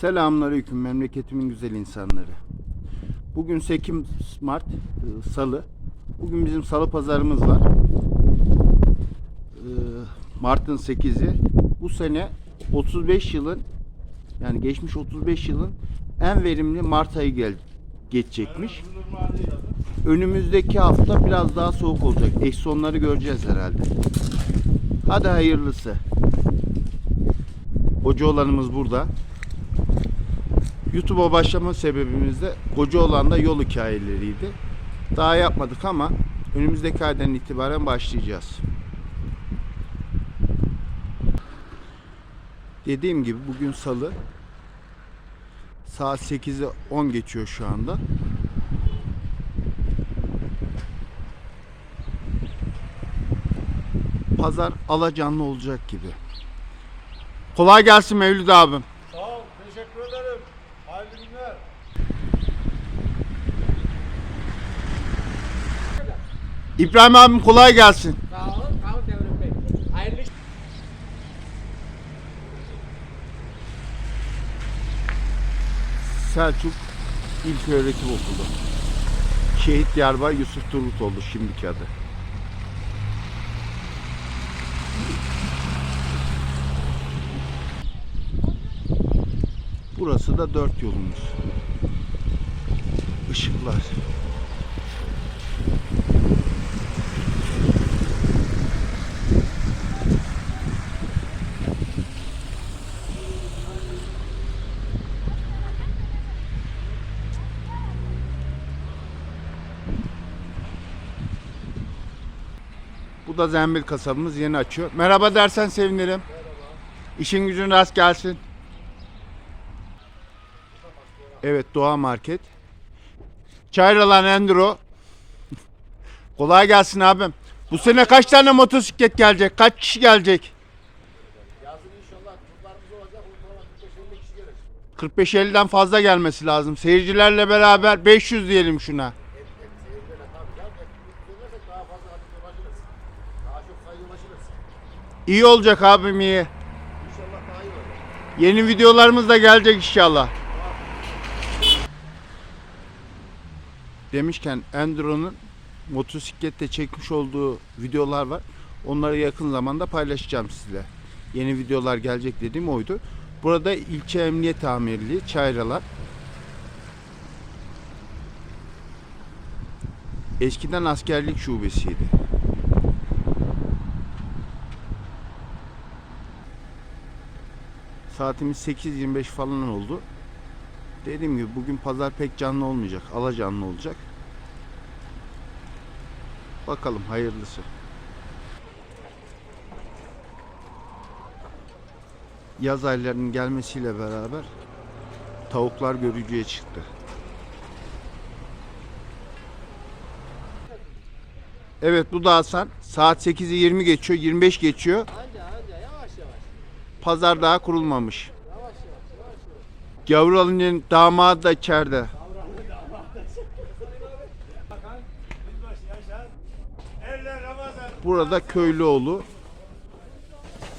Selamünaleyküm memleketimin güzel insanları. Bugün 8 Mart e, Salı. Bugün bizim salı pazarımız var. E, Mart'ın 8'i. Bu sene 35 yılın yani geçmiş 35 yılın en verimli Mart ayı gel geçecekmiş. Önümüzdeki hafta biraz daha soğuk olacak. Eksi onları göreceğiz herhalde. Hadi hayırlısı. Hoca olanımız burada. YouTube'a başlama sebebimiz de koca olan da yol hikayeleriydi. Daha yapmadık ama önümüzdeki aydan itibaren başlayacağız. Dediğim gibi bugün salı. Saat 8'i 10 geçiyor şu anda. Pazar alacanlı olacak gibi. Kolay gelsin Mevlüt abim. Sağ ol, teşekkür ederim. Hayırlı günler. İbrahim abim kolay gelsin. Selçuk İlköğretim Okulu. Şehit Yarbay Yusuf Turgut oldu şimdiki adı. Burası da dört yolumuz. Işıklar. Bu da Zembil kasabımız yeni açıyor. Merhaba dersen sevinirim. İşin gücün rast gelsin. Evet Doğa Market. Çayralan Enduro. Kolay gelsin abim. Bu sene kaç tane motosiklet gelecek? Kaç kişi gelecek? Yazın inşallah turlarımız olacak. Ortalama 45-50 kişi gelir. 45-50'den fazla gelmesi lazım. Seyircilerle beraber 500 diyelim şuna. Seyircilerle tabii canım. Etkinlik düzenlersek daha fazla hadise ulaşırız. Daha çok sayı ulaşırız. İyi olacak abim iyi. İnşallah daha iyi olacak. Yeni videolarımız da gelecek inşallah. Demişken Enduro'nun motosiklette çekmiş olduğu videolar var. Onları yakın zamanda paylaşacağım sizle. Yeni videolar gelecek dediğim oydu. Burada ilçe emniyet amirliği Çayralar. Eskiden askerlik şubesiydi. Saatimiz 8.25 falan oldu. Dediğim gibi bugün pazar pek canlı olmayacak. Ala canlı olacak. Bakalım hayırlısı. Yaz aylarının gelmesiyle beraber tavuklar görücüye çıktı. Evet bu da Hasan. Saat 8'i 20 geçiyor, 25 geçiyor. Pazar daha kurulmamış. Yavaş. Gavuralı'nın damadı da içeride. Burada Köylüoğlu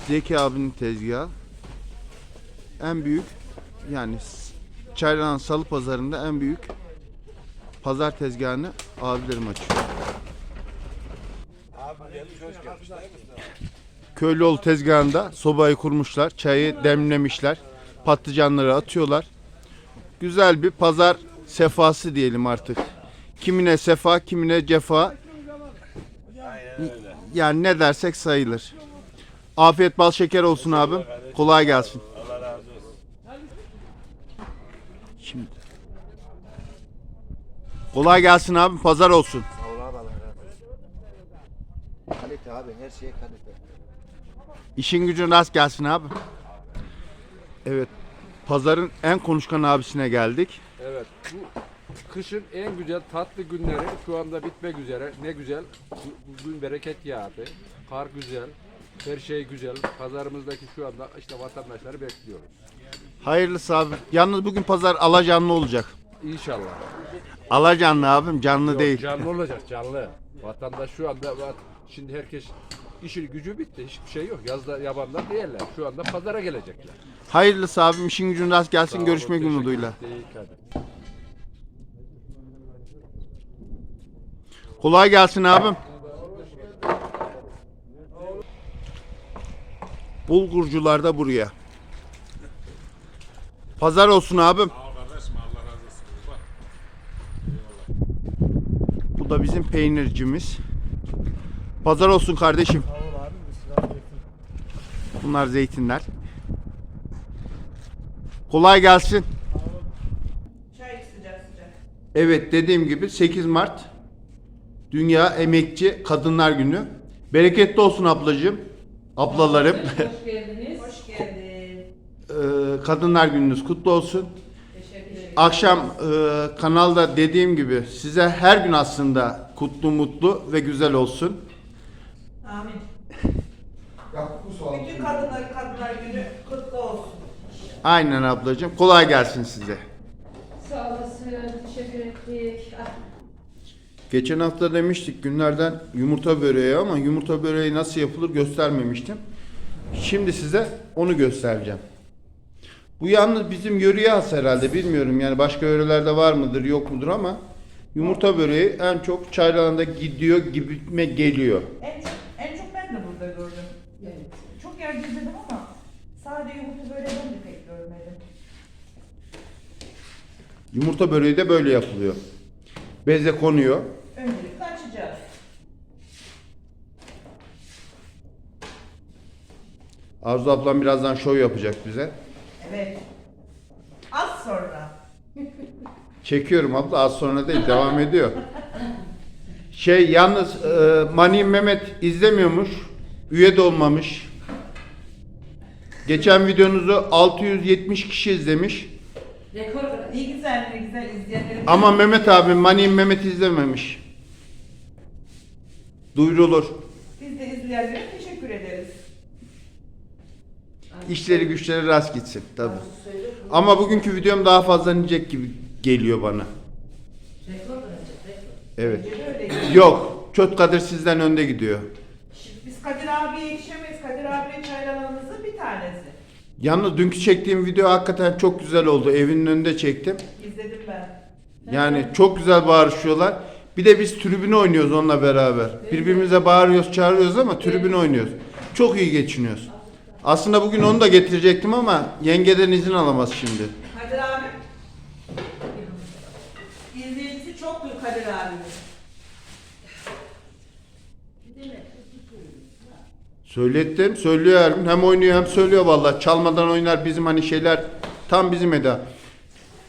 Zeki abinin tezgahı. En büyük yani Çaylanan Salı Pazarı'nda en büyük pazar tezgahını abilerim açıyor. Köylüoğlu tezgahında sobayı kurmuşlar. Çayı demlemişler. Patlıcanları atıyorlar. Güzel bir pazar sefası diyelim artık. Kimine sefa, kimine cefa. Yani ne dersek sayılır. Afiyet bal şeker olsun abim. Kolay gelsin. Şimdi. Kolay gelsin abim. Pazar olsun. Kalite abi her şey kalite. İşin gücün rast gelsin abi. Evet. Pazarın en konuşkan abisine geldik. Evet. Bu kışın en güzel tatlı günleri şu anda bitmek üzere. Ne güzel. Bu- Bugün bereket yağdı. Kar güzel. Her şey güzel. Pazarımızdaki şu anda işte vatandaşları bekliyoruz. Hayırlısı abi. Yalnız bugün pazar alacanlı olacak. İnşallah. Alacanlı abim canlı Yok, değil. Canlı olacak canlı. Vatandaş şu anda bak, şimdi herkes işi gücü bitti. Hiçbir şey yok. Yazda yabanlar değiller. Şu anda pazara gelecekler. Hayırlısı abim işin gücün rast Sağ gelsin. olun, Görüşmek teşekkür umuduyla. Hadi. Kolay gelsin abim. Bulgurcular da buraya. Pazar olsun abim. Bu da bizim peynircimiz. Pazar olsun kardeşim. Bunlar zeytinler. Kolay gelsin. Çay sıcak sıcak. Evet dediğim gibi 8 Mart Dünya Emekçi Kadınlar Günü. Bereketli olsun ablacığım. Ablalarım. Hoş geldiniz. Hoş geldin. Ee, Kadınlar Gününüz kutlu olsun. Teşekkür ederim. Akşam e, kanalda dediğim gibi size her gün aslında kutlu mutlu ve güzel olsun. Amin. Bütün kadınlar kadınlar günü kutlu olsun. Aynen ablacığım. Kolay gelsin size. Sağ olasın. Teşekkür ettik. Geçen hafta demiştik günlerden yumurta böreği ama yumurta böreği nasıl yapılır göstermemiştim. Şimdi size onu göstereceğim. Bu yalnız bizim yöreye has herhalde bilmiyorum yani başka yörelerde var mıdır yok mudur ama yumurta böreği en çok Çayralan'da gidiyor gibime geliyor. En çok, en çok ben de burada gördüm. evet. Çok yer gezedim ama sade yumurta böyle ben de pek görmedim. Yumurta böreği de böyle yapılıyor. Beze konuyor. Öncelikle açacağız. Arzu ablam birazdan şov yapacak bize. Evet. Az sonra. Çekiyorum abla az sonra değil devam ediyor. Şey yalnız e, Mani Mehmet izlemiyormuş. Üye de olmamış. Geçen videonuzu 670 kişi izlemiş. Rekor Ne güzel ne güzel izleyenlerim. Ama Mehmet abi Mani Mehmet izlememiş. Duyurulur. Biz de izleyenlere teşekkür ederiz. İşleri güçleri rast gitsin tabi. Ama bugünkü videom daha fazla inecek gibi geliyor bana. Evet. Yok. Köt Kadir sizden önde gidiyor. Biz Kadir abiye yetişemeyiz. Kadir abiyle çaylanağımızın bir tanesi. Yalnız dünkü çektiğim video hakikaten çok güzel oldu. Evinin önünde çektim. İzledim ben. Yani çok güzel bağırışıyorlar. Bir de biz tribüne oynuyoruz onunla beraber. Birbirimize bağırıyoruz, çağırıyoruz ama tribüne oynuyoruz. Çok iyi geçiniyoruz. Aslında bugün onu da getirecektim ama yengeden izin alamaz şimdi. Kadir abi. İzleyicisi çoktur Kadir abimiz. Söylettim, söylüyor her gün. Hem oynuyor hem söylüyor vallahi. Çalmadan oynar bizim hani şeyler tam bizim Eda.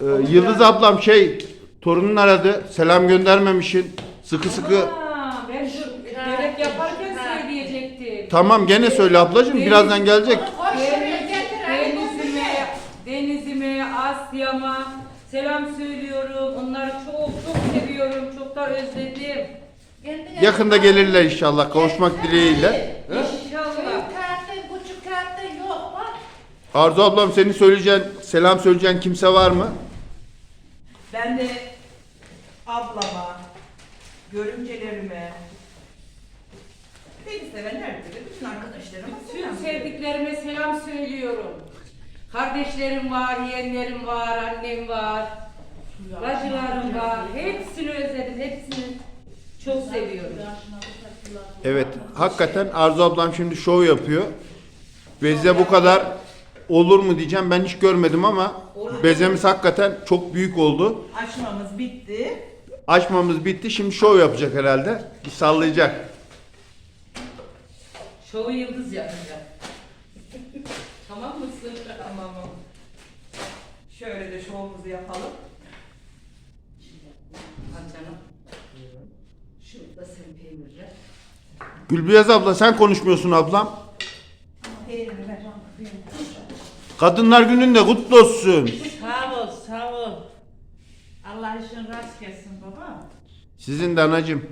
Ee, Yıldız ablam şey torunun aradı. Selam göndermemişin. Sıkı sıkı. Aa, ben şu börek yaparken söyleyecektim. Tamam gene söyle ablacığım. Birazdan gelecek. Deniz- Denizime, Denizime, Asya'ma selam söylüyorum. Onları çok çok seviyorum. Çok da özledim. Yakında gelirler inşallah kavuşmak dileğiyle. İnşallah. Karte, buçuk karte yok bak. Arzu ablam senin söyleyeceğin, selam söyleyeceğin kimse var mı? Ben de ablama, görümcelerime, beni seven herkese, bütün arkadaşlarıma Tüm selam sevdiklerime selam söylüyorum. Kardeşlerim var, yeğenlerim var, annem var, bacılarım var. Hepsini özledim, hepsini çok seviyorum. Evet, hakikaten Arzu ablam şimdi şov yapıyor. Beze bu kadar olur mu diyeceğim ben hiç görmedim ama bezemiz hakikaten çok büyük oldu. Açmamız bitti. Açmamız bitti şimdi şov yapacak herhalde. Bir sallayacak. Şovu yıldız yapacak. tamam mısın? Tamam. Şöyle de şovumuzu yapalım. Al canım. Şurada senin peynirler. Gülbeyaz abla sen konuşmuyorsun ablam. Kadınlar gününde kutlu olsun. Sağ ol, sağ ol. Allah işin rast gelsin baba. Sizin de anacım.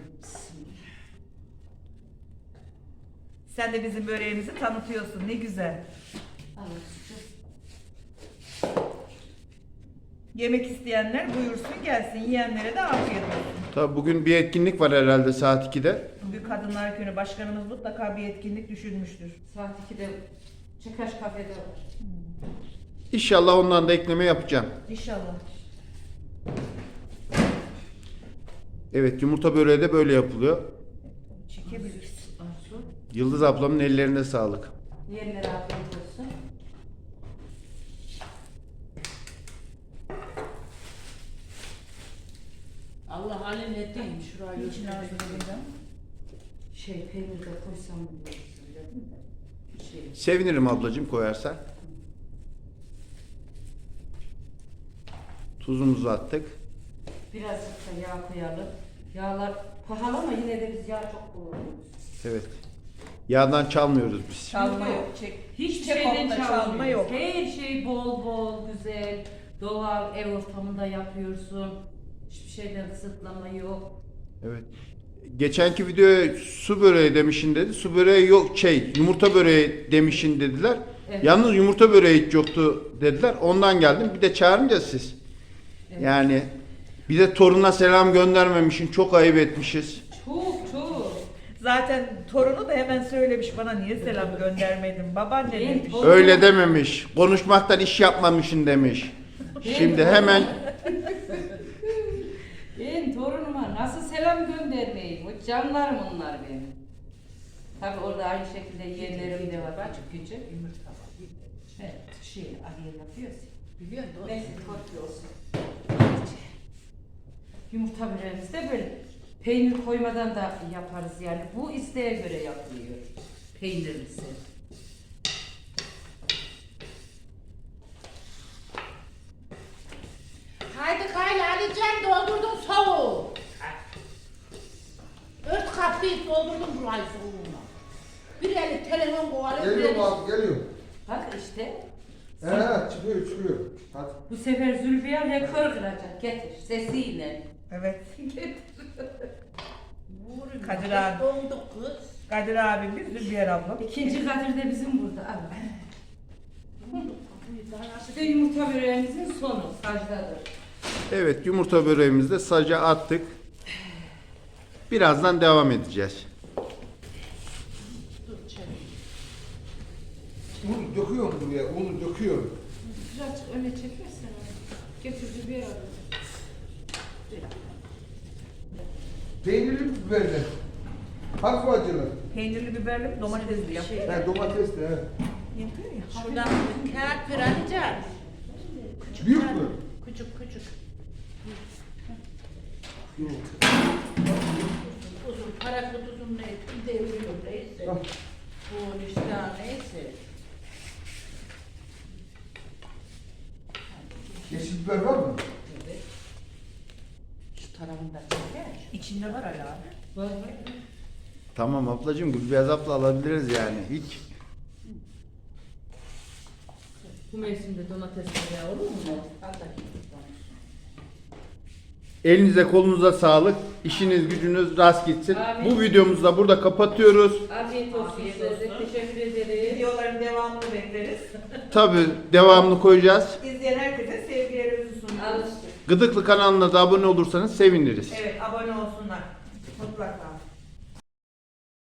Sen de bizim böreğimizi tanıtıyorsun. Ne güzel. Yemek isteyenler buyursun gelsin. Yiyenlere de afiyet olsun. Tabii bugün bir etkinlik var herhalde saat 2'de. Bugün Kadınlar Günü başkanımız mutlaka bir etkinlik düşünmüştür. Saat 2'de Çekaş kafede var. İnşallah ondan da ekleme yapacağım. İnşallah. Evet yumurta böreği de böyle yapılıyor. Çekebiliriz. Arzu. Yıldız ablamın ellerine sağlık. Yerlere afiyet olsun. Allah Ali ne diyeyim şurayı İçine göster. hazırlayacağım. Şey peynir de koysam mı diye söyledim de. Şey. Sevinirim ablacığım koyarsan. Tuzumuzu attık. Birazcık da yağ koyalım. Yağlar pahalı ama yine de biz yağ çok kullanıyoruz. Evet. Yağdan çalmıyoruz biz. Çalma yok. Çek. Hiçbir Çek şeyden çalma yok. Her şey bol bol, güzel, doğal, ev ortamında yapıyorsun. Hiçbir şeyden kısıtlama yok. Evet. Geçenki videoya su böreği demişin dedi. Su böreği yok şey yumurta böreği demişin dediler. Evet. Yalnız yumurta böreği hiç yoktu dediler. Ondan geldim. Bir de çağırınca siz. Evet. Yani bir de toruna selam göndermemişin. Çok ayıp etmişiz. Çok çok. Zaten torunu da hemen söylemiş bana niye selam göndermedin babaanne demiş. Öyle dememiş. Konuşmaktan iş yapmamışın demiş. Şimdi hemen Ben torunuma nasıl selam göndermeyeyim? O canlarım onlar benim. Tabi orada aynı şekilde yeğenlerim de var. Küçük küçük. Yumurta var. Evet, şey Aliye yapıyoruz. Biliyor musun? Neyse korktu olsun. Yumurta böreğimiz de böyle. Peynir koymadan da yaparız yani. Bu isteğe göre yapılıyor. Peynirlisi. Kapıyı doldurdum burayı soğuğuna. Bir eli telefon kovalıyor. bir Geliyor eli- abi geliyor. Bak işte He çıkıyor çıkıyor. Hadi. bu sefer Zülfiyar rekor kıracak. Getir sesiyle. Evet. Vurun, Kadir abi. Donduk kız. Kadir abimiz Zülbiyar ablam. İkinci Kadir de bizim burada. Al. İşte yumurta böreğimizin sonu. Sacdadır. evet yumurta böreğimizi de saca attık. Birazdan devam edeceğiz. Un döküyorum buraya. Unu döküyorum. Birazcık öne çekersen. Getir Zülfiyar abi. Peynirli biberli. Hafif acılı. Peynirli biberli domatesli yap. He domates de he. Yapıyor ya. Şuradan bir kağıt Alican. Büyük mü? Küçük küçük. Yok. Para kutusunun neyse. Deviriyor neyse. Al. Bu işte neyse. Yeşil biber var mı? Evet. Şu tarafında çeker. İçinde var hala abi. Var var. Tamam ablacığım Gülbeyaz abla alabiliriz yani. Hiç Bu mevsimde domates böreği olur mu? Al da Elinize kolunuza sağlık. İşiniz gücünüz rast gitsin. Amin. Bu videomuzu da burada kapatıyoruz. Afiyet olsun Afiyet olsun. Teşekkür ederiz. Videoların devamını bekleriz. Tabi devamlı koyacağız. İzleyen herkese sevgilerimizi sunuyoruz. Gıdıklı kanalına da abone olursanız seviniriz. Evet